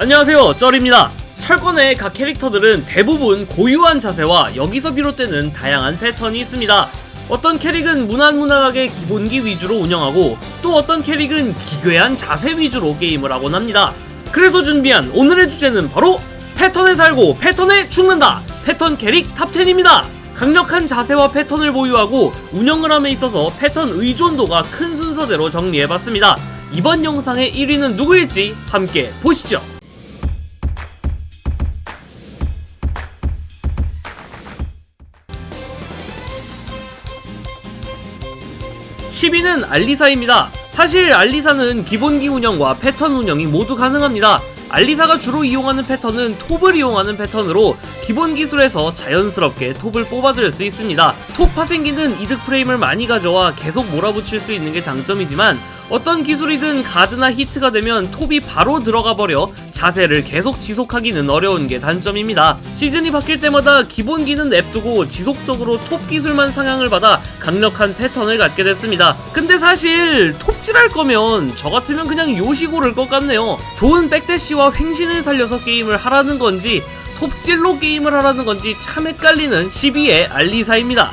안녕하세요 쩔입니다. 철권의 각 캐릭터들은 대부분 고유한 자세와 여기서 비롯되는 다양한 패턴이 있습니다. 어떤 캐릭은 무난무난하게 기본기 위주로 운영하고 또 어떤 캐릭은 기괴한 자세 위주로 게임을 하곤 합니다. 그래서 준비한 오늘의 주제는 바로 패턴에 살고 패턴에 죽는다! 패턴 캐릭 탑10입니다. 강력한 자세와 패턴을 보유하고 운영을 함에 있어서 패턴 의존도가 큰 순서대로 정리해봤습니다. 이번 영상의 1위는 누구일지 함께 보시죠 10위는 알리사입니다. 사실 알리사는 기본기 운영과 패턴 운영이 모두 가능합니다. 알리사가 주로 이용하는 패턴은 톱을 이용하는 패턴으로 기본 기술에서 자연스럽게 톱을 뽑아들일 수 있습니다. 톱 파생기는 이득 프레임을 많이 가져와 계속 몰아붙일 수 있는 게 장점이지만 어떤 기술이든 가드나 히트가 되면 톱이 바로 들어가 버려 자세를 계속 지속하기는 어려운 게 단점입니다. 시즌이 바뀔 때마다 기본기는 냅두고 지속적으로 톱 기술만 상향을 받아 강력한 패턴을 갖게 됐습니다. 근데 사실 톱질할 거면 저 같으면 그냥 요시 고를 것 같네요. 좋은 백대시와 횡신을 살려서 게임을 하라는 건지 톱질로 게임을 하라는 건지 참 헷갈리는 12의 알리사입니다.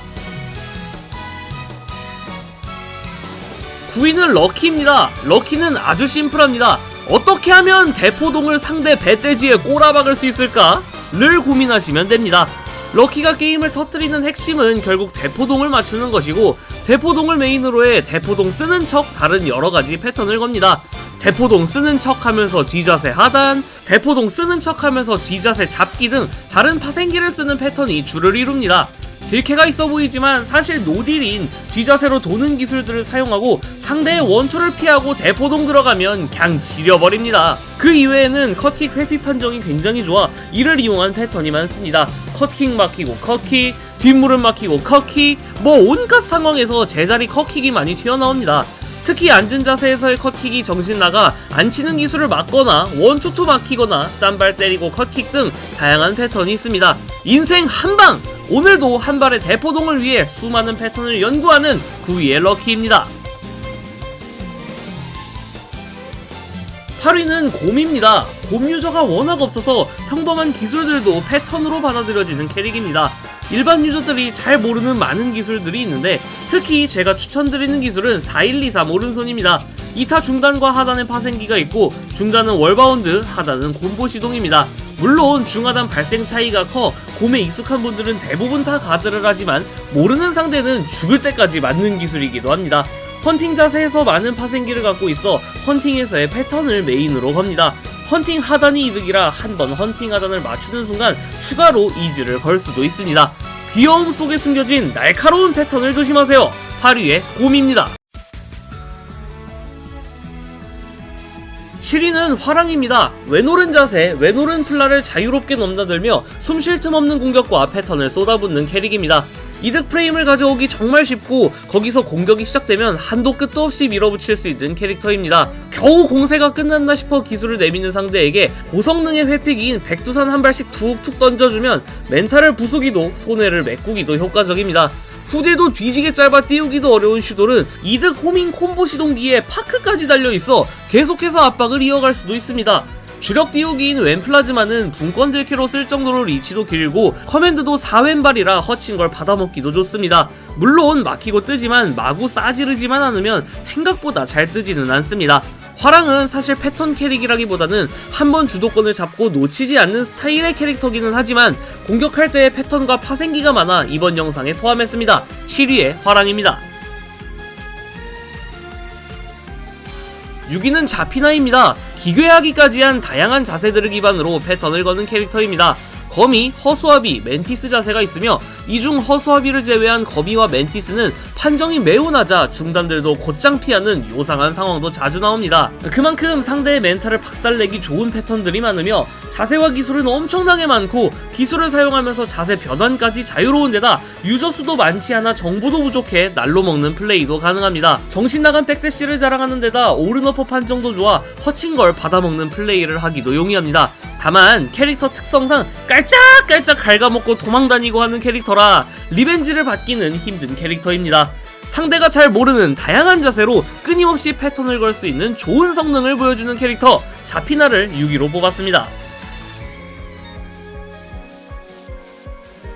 9위는 럭키입니다. 럭키는 아주 심플합니다. 어떻게 하면 대포동을 상대 배돼지에 꼬라박을 수 있을까? 를 고민하시면 됩니다. 럭키가 게임을 터뜨리는 핵심은 결국 대포동을 맞추는 것이고 대포동을 메인으로 해 대포동 쓰는 척 다른 여러가지 패턴을 겁니다. 대포동 쓰는 척 하면서 뒤자세 하단, 대포동 쓰는 척 하면서 뒤자세 잡기 등 다른 파생기를 쓰는 패턴이 주를 이룹니다. 딜캐가 있어 보이지만 사실 노딜인 뒤자세로 도는 기술들을 사용하고 상대의 원초를 피하고 대포동 들어가면 그냥 지려버립니다. 그 이외에는 컷킥 회피 판정이 굉장히 좋아 이를 이용한 패턴이 많습니다. 컷킥 막히고 컷킥, 뒷무릎 막히고 컷킥, 뭐 온갖 상황에서 제자리 컷킥이 많이 튀어나옵니다. 특히 앉은 자세에서의 컷킥이 정신 나가 앉히는 기술을 막거나 원초초 막히거나 짬발 때리고 컷킥 등 다양한 패턴이 있습니다. 인생 한방! 오늘도 한 발의 대포동을 위해 수많은 패턴을 연구하는 9위의 럭키입니다. 8위는 곰입니다. 곰 유저가 워낙 없어서 평범한 기술들도 패턴으로 받아들여지는 캐릭입니다. 일반 유저들이 잘 모르는 많은 기술들이 있는데 특히 제가 추천드리는 기술은 4123 오른손입니다. 2타 중단과 하단의 파생기가 있고 중단은 월바운드, 하단은 콤보 시동입니다. 물론 중하단 발생 차이가 커 곰에 익숙한 분들은 대부분 다 가드를 하지만 모르는 상대는 죽을 때까지 맞는 기술이기도 합니다. 헌팅 자세에서 많은 파생기를 갖고 있어 헌팅에서의 패턴을 메인으로 겁니다. 헌팅 하단이 이득이라 한 번 헌팅 하단을 맞추는 순간 추가로 이즈를 걸 수도 있습니다. 귀여움 속에 숨겨진 날카로운 패턴을 조심하세요. 8위의 곰입니다. 7위는 화랑입니다. 왼오른 자세, 왼오른 플라를 자유롭게 넘나들며 숨 쉴 틈 없는 공격과 패턴을 쏟아붓는 캐릭입니다. 이득 프레임을 가져오기 정말 쉽고 거기서 공격이 시작되면 한도 끝도 없이 밀어붙일 수 있는 캐릭터입니다. 겨우 공세가 끝났나 싶어 기술을 내미는 상대에게 고성능의 회픽인 백두산 한 발씩 툭툭 던져주면 멘탈을 부수기도 손해를 메꾸기도 효과적입니다. 후딜도 뒤지게 짧아 띄우기도 어려운 슈돌은 이득 호밍 콤보 시동기에 파크까지 달려있어 계속해서 압박을 이어갈 수도 있습니다. 주력 띄우기인 웬플라즈마는 분권 딜캐로 쓸 정도로 리치도 길고 커맨드도 4왼발이라 허친 걸 받아먹기도 좋습니다. 물론 막히고 뜨지만 마구 싸지르지만 않으면 생각보다 잘 뜨지는 않습니다. 화랑은 사실 패턴 캐릭이라기보다는 한번 주도권을 잡고 놓치지 않는 스타일의 캐릭터기는 하지만 공격할 때의 패턴과 파생기가 많아 이번 영상에 포함했습니다. 7위의 화랑입니다. 6위는 자피나입니다. 기괴하기까지 한 다양한 자세들을 기반으로 패턴을 거는 캐릭터입니다. 거미, 허수아비, 멘티스 자세가 있으며 이중 허수아비를 제외한 거미와 멘티스는 판정이 매우 낮아 중단들도 곧장 피하는 요상한 상황도 자주 나옵니다. 그만큼 상대의 멘탈을 박살내기 좋은 패턴들이 많으며 자세와 기술은 엄청나게 많고 기술을 사용하면서 자세 변환까지 자유로운 데다 유저 수도 많지 않아 정보도 부족해 날로 먹는 플레이도 가능합니다. 정신 나간 백대시를 자랑하는 데다 오른어퍼 판정도 좋아 허친 걸 받아먹는 플레이를 하기도 용이합니다. 다만 캐릭터 특성상 깔짝깔짝 갉아먹고 도망다니고 하는 캐릭터라 리벤지를 받기는 힘든 캐릭터입니다. 상대가 잘 모르는 다양한 자세로 끊임없이 패턴을 걸 수 있는 좋은 성능을 보여주는 캐릭터 자피나를 6위로 뽑았습니다.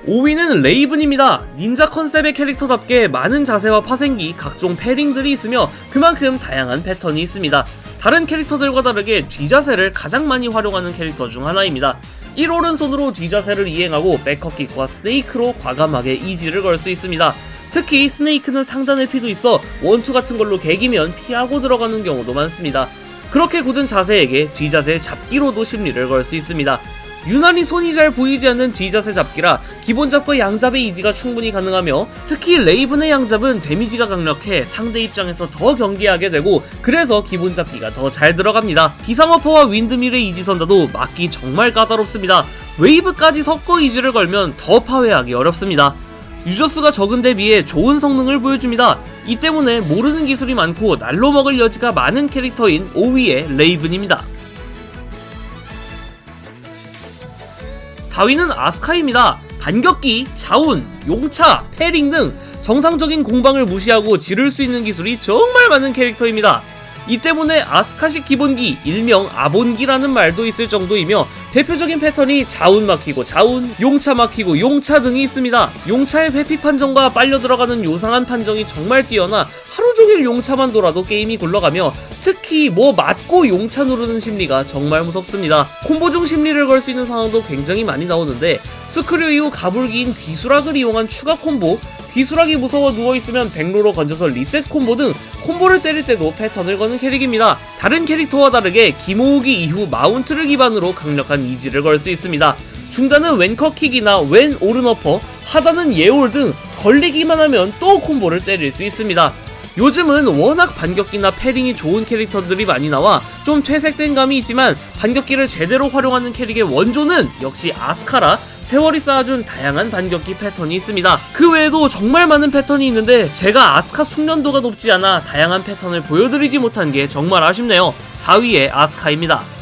5위는 레이븐입니다. 닌자 컨셉의 캐릭터답게 많은 자세와 파생기, 각종 패링들이 있으며 그만큼 다양한 패턴이 있습니다. 다른 캐릭터들과 다르게 뒤자세를 가장 많이 활용하는 캐릭터 중 하나입니다. 1오른손으로 뒤자세를 이행하고 백허킥과 스네이크로 과감하게 이지를 걸 수 있습니다. 특히 스네이크는 상단의 피도 있어 원투 같은 걸로 개기면 피하고 들어가는 경우도 많습니다. 그렇게 굳은 자세에게 뒤자세 잡기로도 심리를 걸 수 있습니다. 유난히 손이 잘 보이지 않는 뒤자세 잡기라 기본 잡과 양잡의 이지가 충분히 가능하며 특히 레이븐의 양잡은 데미지가 강력해 상대 입장에서 더 경계하게 되고 그래서 기본 잡기가 더 잘 들어갑니다. 비상어퍼와 윈드밀의 이지 선다도 막기 정말 까다롭습니다. 웨이브까지 섞어 이지를 걸면 더 파괴하기 어렵습니다. 유저수가 적은 데 비해 좋은 성능을 보여줍니다. 이 때문에 모르는 기술이 많고 날로 먹을 여지가 많은 캐릭터인 5위의 레이븐입니다. 4위는 아스카입니다. 반격기, 자운, 용차, 패링 등 정상적인 공방을 무시하고 지를 수 있는 기술이 정말 많은 캐릭터입니다. 이 때문에 아스카식 기본기, 일명 아본기라는 말도 있을 정도이며 대표적인 패턴이 자운 막히고 자운, 용차 막히고 용차 등이 있습니다. 용차의 회피 판정과 빨려 들어가는 요상한 판정이 정말 뛰어나 하루 종일 용차만 돌아도 게임이 굴러가며 특히 뭐 맞고 용차 누르는 심리가 정말 무섭습니다. 콤보 중 심리를 걸 수 있는 상황도 굉장히 많이 나오는데 스크류 이후 가불기인 귀수락을 이용한 추가 콤보 귀수락이 무서워 누워있으면 백로로 건져서 리셋 콤보 등 콤보를 때릴 때도 패턴을 거는 캐릭입니다. 다른 캐릭터와 다르게 기모으기 이후 마운트를 기반으로 강력한 이지를 걸 수 있습니다. 중단은 왼커킥이나 왼 오른어퍼, 하단은 예올 등 걸리기만 하면 또 콤보를 때릴 수 있습니다. 요즘은 워낙 반격기나 패링이 좋은 캐릭터들이 많이 나와 좀 퇴색된 감이 있지만 반격기를 제대로 활용하는 캐릭의 원조는 역시 아스카라 세월이 쌓아준 다양한 반격기 패턴이 있습니다. 그 외에도 정말 많은 패턴이 있는데 제가 아스카 숙련도가 높지 않아 다양한 패턴을 보여드리지 못한 게 정말 아쉽네요. 4위의 아스카입니다.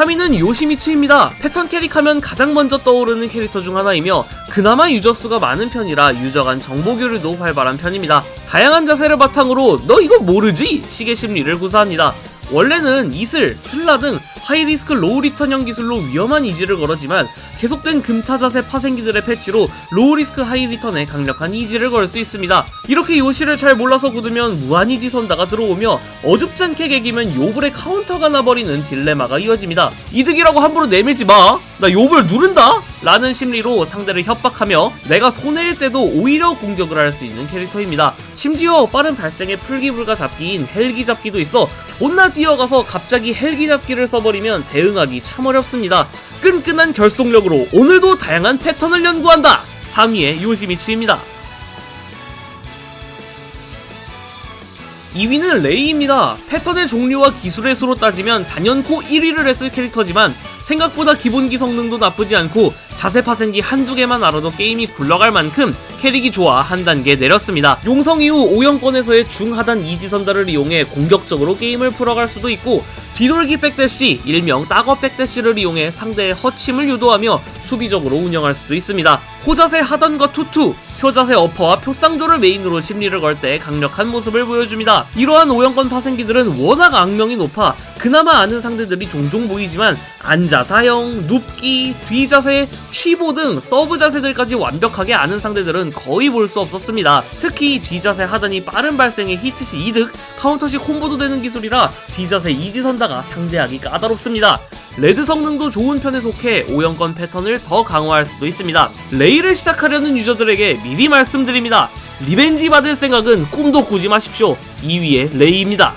3위는 요시미츠입니다. 패턴 캐릭 하면 가장 먼저 떠오르는 캐릭터 중 하나이며 그나마 유저 수가 많은 편이라 유저 간 정보 교류도 활발한 편입니다. 다양한 자세를 바탕으로 너 이거 모르지? 시계 심리를 구사합니다. 원래는 이슬, 슬라 등 하이리스크 로우 리턴형 기술로 위험한 이지를 걸었지만 계속된 금타 자세 파생기들의 패치로 로우 리스크 하이 리턴에 강력한 이지를 걸 수 있습니다. 이렇게 요시를 잘 몰라서 굳으면 무한 이지 선다가 들어오며 어줍지 않게 개기면 요블의 카운터가 나버리는 딜레마가 이어집니다. 이득이라고 함부로 내밀지 마! 나 요블 누른다! 라는 심리로 상대를 협박하며 내가 손해일 때도 오히려 공격을 할 수 있는 캐릭터입니다. 심지어 빠른 발생의 풀기 불가 잡기인 헬기 잡기도 있어 존나 뛰어가서 갑자기 헬기 잡기를 써버리면 대응하기 참 어렵습니다. 끈끈한 결속력으로 오늘도 다양한 패턴을 연구한다! 3위의 요시미치입니다. 2위는 레이입니다. 패턴의 종류와 기술의 수로 따지면 단연코 1위를 했을 캐릭터지만 생각보다 기본기 성능도 나쁘지 않고 자세 파생기 한두 개만 알아도 게임이 굴러갈 만큼 캐릭이 좋아 한 단계 내렸습니다. 용성 이후 5연권에서의 중하단 이지 선달을 이용해 공격적으로 게임을 풀어갈 수도 있고 뒤돌기 백대시, 일명 따거 백대시를 이용해 상대의 허침을 유도하며 수비적으로 운영할 수도 있습니다. 호자세 하단과 투투, 표자세 어퍼와 표쌍조를 메인으로 심리를 걸 때 강력한 모습을 보여줍니다. 이러한 5연권 파생기들은 워낙 악명이 높아 그나마 아는 상대들이 종종 보이지만 안자사형, 눕기, 뒤자세, 취보 등 서브 자세들까지 완벽하게 아는 상대들은 거의 볼 수 없었습니다. 특히 뒤자세 하단이 빠른 발생에 히트시 이득, 카운터시 콤보도 되는 기술이라 뒤자세 이지 선다가 상대하기 까다롭습니다. 레드 성능도 좋은 편에 속해 5연권 패턴을 더 강화할 수도 있습니다. 레이를 시작하려는 유저들에게 미리 말씀드립니다. 리벤지 받을 생각은 꿈도 꾸지 마십시오. 2위의 레이입니다.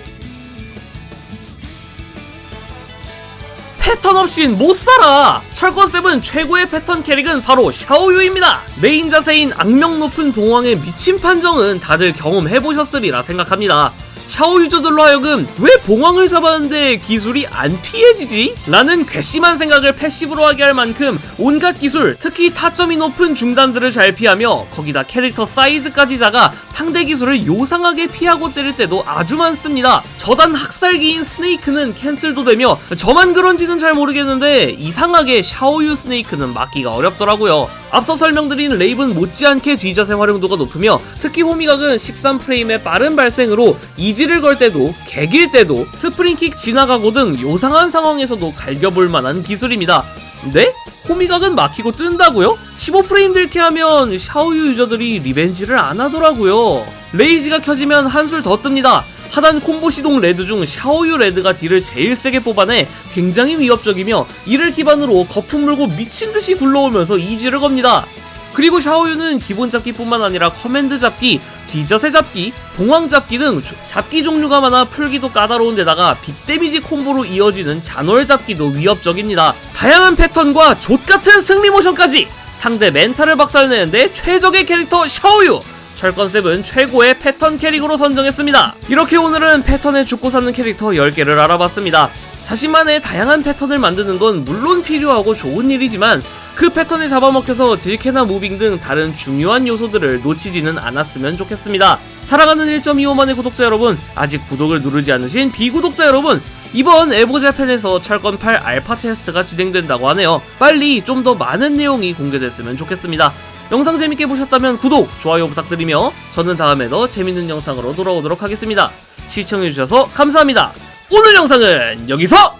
패턴 없인 못 살아! 철권 세븐 최고의 패턴 캐릭은 바로 샤오유입니다! 메인 자세인 악명 높은 봉황의 미친 판정은 다들 경험해보셨으리라 생각합니다. 샤오 유저들로 하여금 왜 봉황을 잡았는데 기술이 안 피해지지? 라는 괘씸한 생각을 패시브로 하게 할 만큼 온갖 기술, 특히 타점이 높은 중단들을 잘 피하며 거기다 캐릭터 사이즈까지 작아 상대 기술을 요상하게 피하고 때릴 때도 아주 많습니다. 저단 학살기인 스네이크는 캔슬도 되며 저만 그런지는 잘 모르겠는데 이상하게 샤오유 스네이크는 막기가 어렵더라고요. 앞서 설명드린 레이븐 못지않게 뒤자세 활용도가 높으며 특히 호미각은 13프레임의 빠른 발생으로 이지 이지를 걸 때도 개길 때도 스프링킥 지나가고 등 요상한 상황에서도 갈겨볼 만한 기술입니다. 네? 호미각은 막히고 뜬다고요? 15프레임 들게 하면 샤오유 유저들이 리벤지를 안 하더라고요. 레이지가 켜지면 한술 더 뜹니다. 하단 콤보 시동 레드 중 샤오유 레드가 딜을 제일 세게 뽑아내 굉장히 위협적이며 이를 기반으로 거품 물고 미친듯이 굴러오면서 이지를 겁니다. 그리고 샤오유는 기본 잡기뿐만 아니라 커맨드 잡기, 뒤져세 잡기, 봉황 잡기 등 조- 잡기 종류가 많아 풀기도 까다로운 데다가 빅 데미지 콤보로 이어지는 잔월 잡기도 위협적입니다. 다양한 패턴과 족같은 승리 모션까지 상대 멘탈을 박살내는데 최적의 캐릭터 샤오유! 철 컨셉은 최고의 패턴 캐릭으로 선정했습니다. 이렇게 오늘은 패턴에 죽고 사는 캐릭터 10개를 알아봤습니다. 자신만의 다양한 패턴을 만드는 건 물론 필요하고 좋은 일이지만 그 패턴에 잡아먹혀서 딜캐나 무빙 등 다른 중요한 요소들을 놓치지는 않았으면 좋겠습니다. 사랑하는 1.25만의 구독자 여러분, 아직 구독을 누르지 않으신 비구독자 여러분, 이번 에보자팬에서 철권 8 알파 테스트가 진행된다고 하네요. 빨리 좀 더 많은 내용이 공개됐으면 좋겠습니다. 영상 재밌게 보셨다면 구독, 좋아요 부탁드리며 저는 다음에 더 재밌는 영상으로 돌아오도록 하겠습니다. 시청해주셔서 감사합니다. 오늘 영상은 여기서